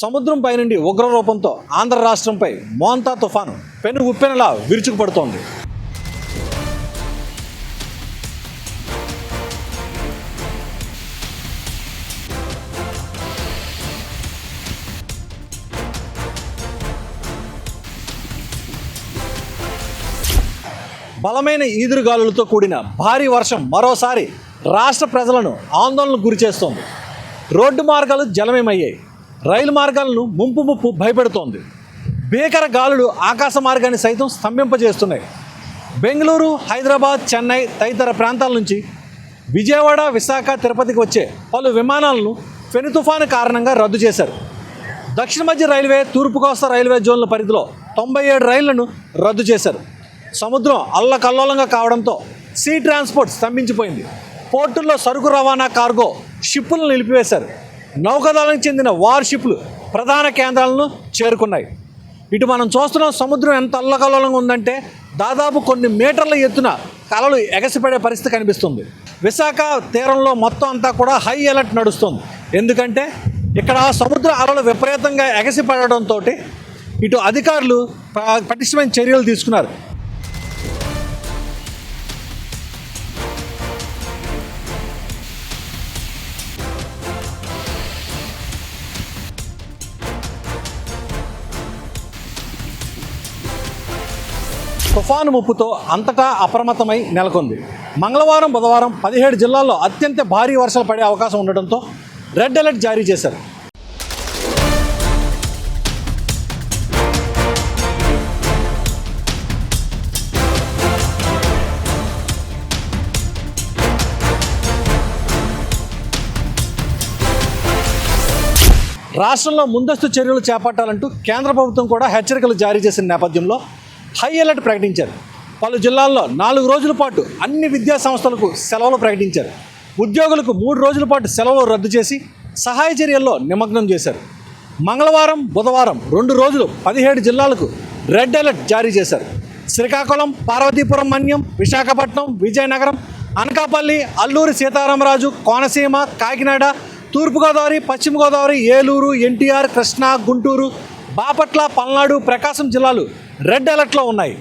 సముద్రం పైనుండి ఉగ్రరూపంతో ఆంధ్ర రాష్ట్రంపై మోంతా తుఫాను పెను ఉప్పెనలా విరుచుకుపడుతోంది. బలమైన ఈదురుగాలులతో కూడిన భారీ వర్షం మరోసారి రాష్ట్ర ప్రజలను ఆందోళనకు గురిచేస్తోంది. రోడ్డు మార్గాలు జలమయమయ్యాయి. రైలు మార్గాలను ముంపు ముప్పు భయపెడుతోంది. భీకర గాలులు ఆకాశ మార్గాన్ని సైతం స్తంభింపజేస్తున్నాయి. బెంగళూరు హైదరాబాద్ చెన్నై తదితర ప్రాంతాల నుంచి విజయవాడ విశాఖ తిరుపతికి వచ్చే పలు విమానాలను ఫెను తుఫాను కారణంగా రద్దు చేశారు. దక్షిణ మధ్య రైల్వే తూర్పు కోస్తా రైల్వే జోన్ల పరిధిలో తొంభై ఏడు రైళ్ళను రద్దు చేశారు. సముద్రం అల్లకల్లోలంగా కావడంతో సీ ట్రాన్స్పోర్ట్ స్తంభించిపోయింది. పోర్టుల్లో సరుకు రవాణా కార్గో షిప్పులను నిలిపివేశారు. నౌకాదళానికి చెందిన వార్షిప్లు ప్రధాన కేంద్రాలను చేరుకున్నాయి. ఇటు మనం చూస్తున్న సముద్రం ఎంత అల్లకల్లోలంగా ఉందంటే దాదాపు కొన్ని మీటర్ల ఎత్తున కలలు ఎగసిపడే పరిస్థితి కనిపిస్తుంది. విశాఖ తీరంలో మొత్తం అంతా కూడా హై అలర్ట్ నడుస్తుంది. ఎందుకంటే ఇక్కడ సముద్ర అలలు విపరీతంగా ఎగసిపడడంతో ఇటు అధికారులు పటిష్టమైన చర్యలు తీసుకున్నారు. తుఫాను ముప్పుతో అంతటా అప్రమత్తమై నెలకొంది. మంగళవారం బుధవారం పదిహేడు జిల్లాల్లో అత్యంత భారీ వర్షాలు పడే అవకాశం ఉండటంతో రెడ్ అలర్ట్ జారీ చేశారు. రాష్ట్రంలో ముందస్తు చర్యలు చేపట్టాలంటూ కేంద్ర ప్రభుత్వం కూడా హెచ్చరికలు జారీ చేసిన నేపథ్యంలో హై అలర్ట్ ప్రకటించారు. పలు జిల్లాల్లో నాలుగు రోజుల పాటు అన్ని విద్యా సంస్థలకు సెలవులు ప్రకటించారు. ఉద్యోగులకు మూడు రోజుల పాటు సెలవులు రద్దు చేసి సహాయ చర్యల్లో నిమగ్నం చేశారు. మంగళవారం బుధవారం రెండు రోజులు పదిహేడు జిల్లాలకు రెడ్ అలర్ట్ జారీ చేశారు. శ్రీకాకుళం పార్వతీపురం మన్యం విశాఖపట్నం విజయనగరం అనకాపల్లి అల్లూరి సీతారామరాజు కోనసీమ కాకినాడ తూర్పుగోదావరి పశ్చిమ గోదావరి ఏలూరు ఎన్టీఆర్ కృష్ణా గుంటూరు బాపట్ల పల్నాడు ప్రకాశం జిల్లాలు రెడ్ అలర్ట్లో ఉన్నాయి.